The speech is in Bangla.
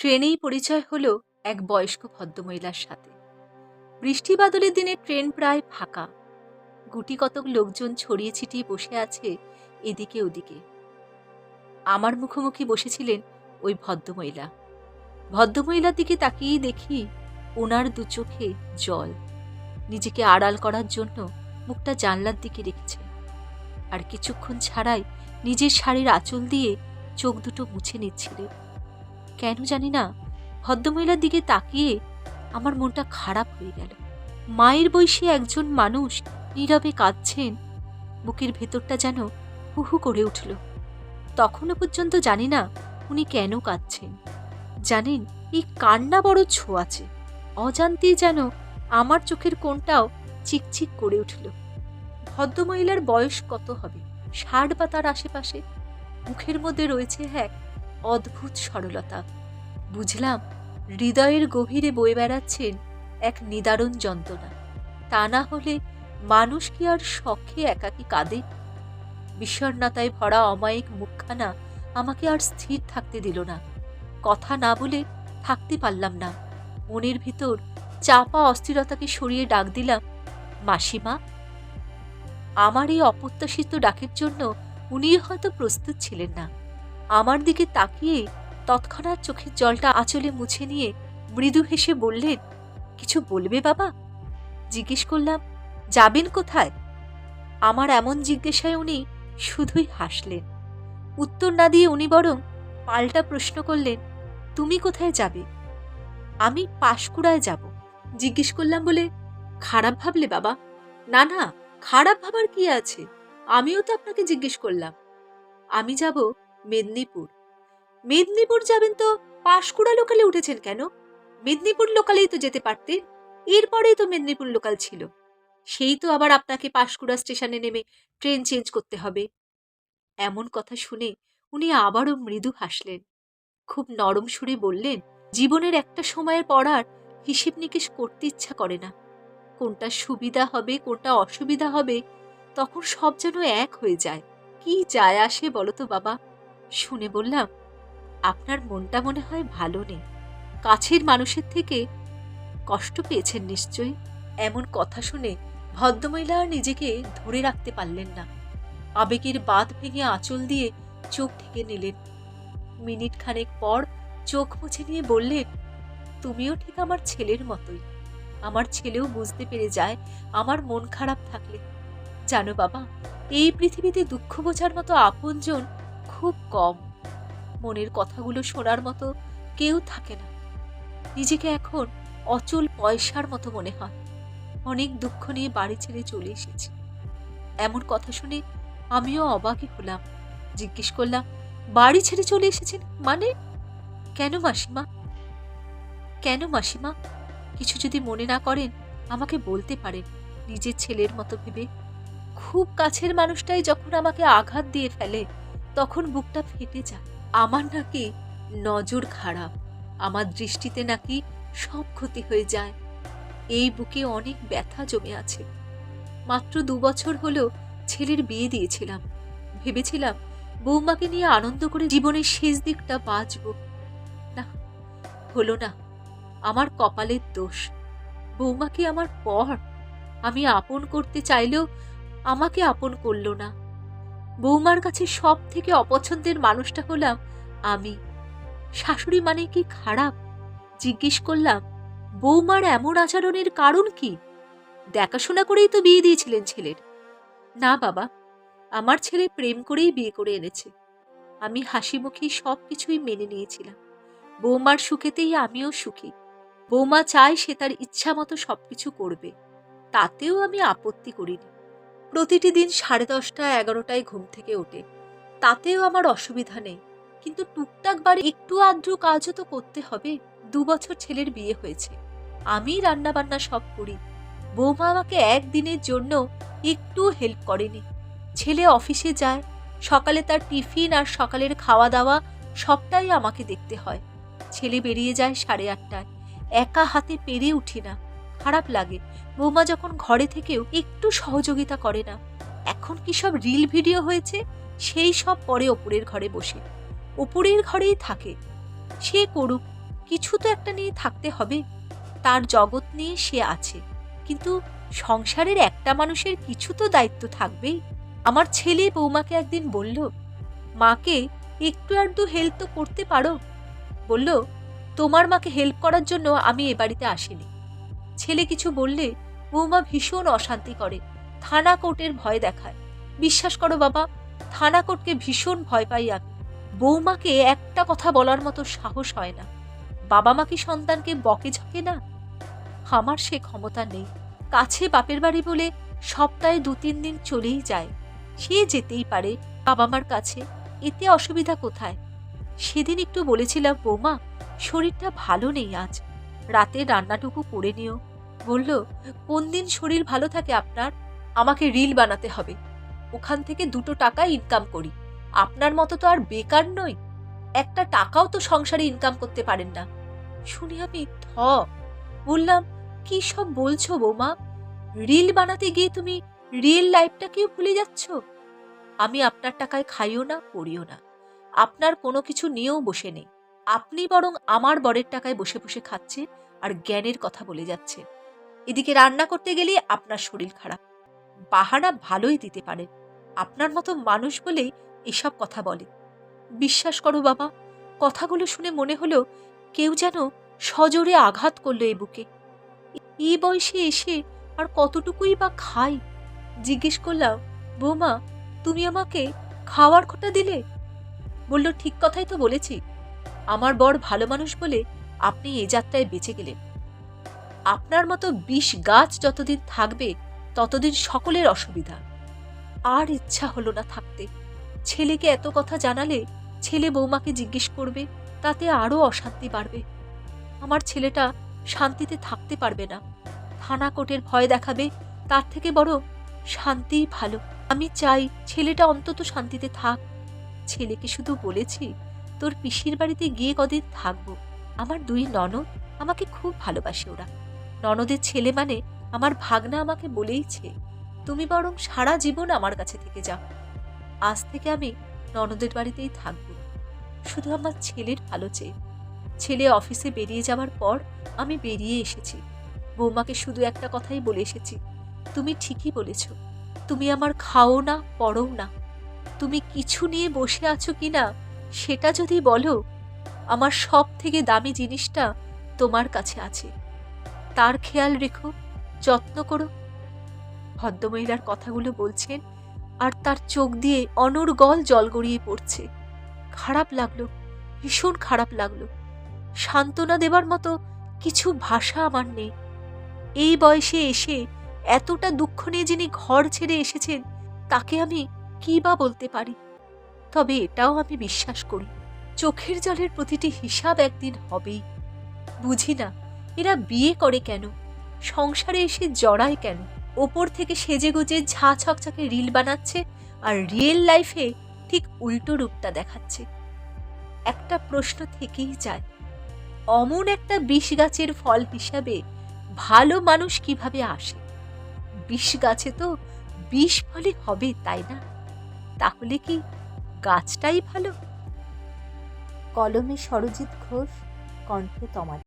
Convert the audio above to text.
ট্রেনেই পরিচয় হলো এক বয়স্ক ভদ্রমহিলার সাথে। বৃষ্টি বাদলের দিনে ট্রেন প্রায় ফাঁকা। গুটি কতক লোকজন ছড়িয়ে ছিটিয়ে বসে আছে এদিকে ওদিকে। আমার মুখোমুখি বসেছিলেন ওই ভদ্রমহিলা। ভদ্রমহিলার দিকে তাকিয়েই দেখি ওনার দু চোখে জল। নিজেকে আড়াল করার জন্য মুখটা জানলার দিকে রেখেছে। আর কিছুক্ষণ ছাড়াই নিজের শাড়ির আঁচল দিয়ে চোখ দুটো মুছে নিচ্ছিলেন কেন জানি না, ভদ্রমহিলার দিকে তাকিয়ে আমার মনটা খারাপ হয়ে গেল। মায়ের বয়সী একজন মানুষ নীরবে কাঁদছেন, বুকের ভেতরটা যেন হুহু করে উঠল। তখনও পর্যন্ত জানি না উনি কেন কাঁদছেন। জানেন, এই কান্না বড় ছোঁয়াচে অজান্তেই যেন আমার চোখের কোণটাও চিকচিক করে উঠল। ভদ্রমহিলার বয়স কত হবে? ষাট বা তার আশেপাশে? মুখের মধ্যে রয়েছে এক অদ্ভুত সরলতা। বুঝলাম, হৃদয়ের গভীরে বয়ে বেড়াচ্ছেন এক নিদারুণ যন্ত্রণা। তা না হলে মানুষ কি আর শখে একাকী কাঁদে? বিষণ্ণতায় ভরা অমায়িক মুখখানা আমাকে আর স্থির থাকতে দিল না। কথা না বলে থাকতে পারলাম না। মনের ভিতর চাপা অস্থিরতাকে সরিয়ে ডাক দিলাম, মাসিমা, আমার এই অপ্রত্যাশিত ডাকের জন্য উনি হয়তো প্রস্তুত ছিলেন না। আমার দিকে তাকিয়ে তৎক্ষণাৎ চোখের জলটা আঁচলে মুছে নিয়ে মৃদু হেসে বললেন, কিছু বলবে বাবা? জিজ্ঞেস করলাম, যাবেন কোথায়? আমার এমন জিজ্ঞাসায় উনি শুধুই হাসলেন। উত্তর না দিয়ে উনি বরং পাল্টা প্রশ্ন করলেন, তুমি কোথায় যাবে? আমি পাশকুড়ায় যাব। জিজ্ঞেস করলাম বলে, খারাপ ভাবলে বাবা? না না, খারাপ ভাবার কি আছে? আমিও তো আপনাকে জিজ্ঞেস করলাম। আমি যাব মেদিনীপুর। মেদিনীপুর যাবেন তো পাশকুড়া লোকালে উঠেছেন কেন? মেদিনীপুর লোকালেই তো যেতে পারতেন। এরপরেই তো মেদিনীপুর লোকাল ছিল। সেই তো আবার আপনাকে পাশকুড়া স্টেশনে নেমে ট্রেন চেঞ্জ করতে হবে। এমন কথা শুনে উনি আবারও মৃদু হাসলেন। খুব নরম সুরে বললেন, জীবনের একটা সময়ের পড়ার হিসেব নিকেশ করতে ইচ্ছা করে না। কোনটা সুবিধা হবে, কোনটা অসুবিধা হবে, তখন সব যেন এক হয়ে যায়। কি যায় আসে বলো তো বাবা? শুনে বললাম, আপনার মনটা মনে হয় ভালো নেই। কাছের মানুষের থেকে কষ্ট পেয়েছেন নিশ্চয়ই। এমন কথা শুনে ভদ্রমহিলা নিজেকে ধরে রাখতে পারলেন না। আবেগের বাঁধ ভেঙে আঁচল দিয়ে চোখ ঢেকে নিলেন। মিনিট খানেক পর চোখ মুছে নিয়ে বললেন, তুমিও ঠিক আমার ছেলের মতোই। আমার ছেলেও বুঝতে পেরে যায় আমার মন খারাপ থাকলে। জানো বাবা, এই পৃথিবীতে দুঃখ বোঝার মতো আপনজন খুব কম। মনের কথাগুলো শোনার মতো কেউ থাকে না। নিজেকে এখন অচল পয়সার মতো মনে হয়। অনেক দুঃখ নিয়ে বাড়ি ছেড়ে চলে এসেছি। এমন কথা শুনে আমিও অবাকই হলাম। জিজ্ঞেস করলাম, বাড়ি ছেড়ে চলে এসেছেন? মানে? কেন মাসিমা? কেন মাসিমা? কিছু যদি মনে না করেন, আমাকে বলতে পারেন। নিজের ছেলের মতো ভেবে খুব কাছের মানুষটাই যখন আমাকে আঘাত দিয়ে ফেলে তখন বুকটা ফেটে যায়। আমার নাকি নজর খারাপ। আমার দৃষ্টিতে নাকি সব ক্ষতি হয়ে যায়। এই বুকে অনেক ব্যথা জমে আছে। মাত্র দু বছর হলো ছেলের বিয়ে দিয়েছিলাম। ভেবেছিলাম বৌমাকে নিয়ে আনন্দ করে জীবনের শেষ দিকটা বাঁচব। না, হলো না। আমার কপালের দোষ। বৌমাকে আমার পর? আমি আপন করতে চাইলেও আমাকে আপন করল না। বৌমার কাছে সব থেকে অপছন্দের মানুষটা হলাম আমি। শাশুড়ি মানে কি খারাপ? জিজ্ঞেস করলাম, বৌমার এমন আচরণের কারণ কি? দেখাশোনা করেই তো বিয়ে দিয়েছিলেন ছেলের। না বাবা, আমার ছেলে প্রেম করেই বিয়ে করে এনেছে। আমি হাসি মুখে সব কিছুই মেনে নিয়েছিলাম। বৌমার সুখেতেই আমিও সুখী। বৌমা চায় সে তার ইচ্ছা মতো সবকিছু করবে। তাতেও আমি আপত্তি করিনি। প্রতিটি দিন সাড়ে দশটা, এগারোটায় ঘুম থেকে ওঠে। তাতেও আমার অসুবিধা নেই। কিন্তু টুকটাক বাড়ি একটু আদ্রু কাজও তো করতে হবে। দু বছর ছেলের বিয়ে হয়েছে। আমি রান্না বান্না সব করি। বৌমা আমাকে একদিনের জন্য একটু হেল্প করেনি। ছেলে অফিসে যায়। সকালে তার টিফিন আর সকালের খাওয়া দাওয়া সবটাই আমাকে দেখতে হয়। ছেলে বেরিয়ে যায় সাড়ে আটটায়। একা হাতে পেরে উঠি না। খারাপ লাগে। বৌমা যখন ঘরে থেকেও একটু সহযোগিতা করে না, এখন কি সব রিল ভিডিও হয়েছে? সেই সব পরে ওপরের ঘরে বসে। ওপরের ঘরেই থাকে। সে করুক, কিছু তো একটা নিয়ে থাকতে হবে। তার জগৎ নিয়ে সে আছে। কিন্তু সংসারের একটা মানুষের কিছু তো দায়িত্ব থাকবেই। আমার ছেলে বৌমাকে একদিন বলল, মাকে একটু আধটু হেল্প তো করতে পারো? বলল, তোমার মাকে হেল্প করার জন্য আমি এ বাড়িতে আসিনি। ছেলে কিছু বললে বৌমা ভীষণ অশান্তি করে, থানা কোর্টের ভয় দেখায়। বিশ্বাস করো বাবা, থানা কোর্টকে ভীষণ ভয় পাই আমি। বৌমাকে একটা কথা বলার মতো সাহস হয় না। বাবা মা কি সন্তানকে বকে ঝকে না? আমার সে ক্ষমতা নেই। কাছে বাপের বাড়ি বলে সপ্তাহে দু তিন দিন চলেই যায়। সে যেতেই পারে বাবা মার কাছে। এতে অসুবিধা কোথায়? সেদিন একটু বলেছিলাম, বৌমা, শরীরটা ভালো নেই আজ। রাতে রান্নাটুকু করে নিও। বলল, কোন দিন শরীর ভালো থাকে আপনার? আমাকে রিল বানাতে হবে। ওখান থেকে দুটো টাকা ইনকাম করি। আপনার মতো তো আর বেকার নই। একটা টাকাও তো সংসারে ইনকাম করতে পারেন না। শুনে আমি থ বললাম, কি সব বলছো বৌমা? রিল বানাতে গিয়ে তুমি রিয়েল লাইফটাকেও ভুলে যাচ্ছ? আমি আপনার টাকায় খাইও না, পড়িও না। আপনার কোনো কিছু নিয়েও বসে নেই। আপনি বরং আমার বরের টাকায় বসে বসে খাচ্ছে আর জ্ঞানের কথা বলে যাচ্ছে এদিকে রান্না করতে গেলে আপনার শরীর খারাপ। বাহানা ভালোই দিতে পারে আপনার মতো মানুষ বলেই এসব কথা বলে। বিশ্বাস করো বাবা, কথাগুলো শুনে মনে হলো কেউ যেন সজোরে আঘাত করল এ বুকে। এই বয়সে এসে আর কতটুকুই বা খাই? জিজ্ঞেস করলাম, বৌমা, তুমি আমাকে খাওয়ার খোটা দিলে? বলল, ঠিক কথাই তো বলেছি। আমার বর ভালো মানুষ বলে আপনি এ যাত্রায় বেঁচে গেলেন। আপনার মতো বিষ গাছ যতদিন থাকবে, ততদিন সকলের অসুবিধা। আর ইচ্ছা হলো না থাকতে। ছেলেকে এত কথা জানালে ছেলে বৌমাকে জিজ্ঞেস করবে, তাতে আরও অশান্তি বাড়বে। আমার ছেলেটা শান্তিতে থাকতে পারবে না। থানা কোর্টের ভয় দেখাবে, তার থেকে বড় শান্তিই ভালো। আমি চাই ছেলেটা অন্তত শান্তিতে থাক। ছেলেকে শুধু বলেছি, তোর পিসির বাড়িতে গিয়ে কদিন থাকব। আমার দুই ননদ, আমাকে খুব ভালোবাসে ওরা। ননদের ছেলে মানে আমার ভাগনা আমাকে বলেইছে, তুমি বরং সারা জীবন আমার কাছে থেকে যাও। আজ থেকে আমি ননদের বাড়িতেই থাকব। শুধু আমার ছেলের ভালো চেয়ে। ছেলে অফিসে বেরিয়ে যাওয়ার পর আমি বেরিয়ে এসেছি। বৌমাকে শুধু একটা কথাই বলে এসেছি, তুমি ঠিকই বলেছ। তুমি আমার খাও না, পড়ো না। তুমি কিছু নিয়ে বসে আছো কি না, সেটা যদি বলো, আমার সব থেকে দামি জিনিসটা তোমার কাছে আছে। তার খেয়াল রেখো, যত্ন করো। ভদ্রমহিলার কথাগুলো বলছেন আর তার চোখ দিয়ে অনর্গল জল গড়িয়ে পড়ছে। খারাপ লাগল, ভীষণ খারাপ লাগল। সান্ত্বনা দেবার মতো কিছু ভাষা আমার নেই। এই বয়সে এসে এতটা দুঃখ নিয়ে যিনি ঘর ছেড়ে এসেছেন, তাকে আমি কি বা বলতে পারি? তবে এটাও আমি বিশ্বাস করি, চোখের জলের প্রতিটি হিসাব একদিন হবেই। বুঝি না এরা বিয়ে করে কেন? সংসারে এসে জড়ায় কেন? ওপর থেকে সেজে গুজে ঝা ছকছকে রিল বানাচ্ছে আর রিয়েল লাইফে ঠিক উল্টো রূপটা দেখাচ্ছে। একটা প্রশ্ন থেকেই যায়, অমন একটা বিষ গাছের ফল হিসাবে ভালো মানুষ কীভাবে আসে? বিষ গাছে তো বিষ ফলে হবে, তাই না? তাহলে কি গাছটাই ভালো? কলমে সরজিৎ ঘোষ, কণ্ঠে তমাল।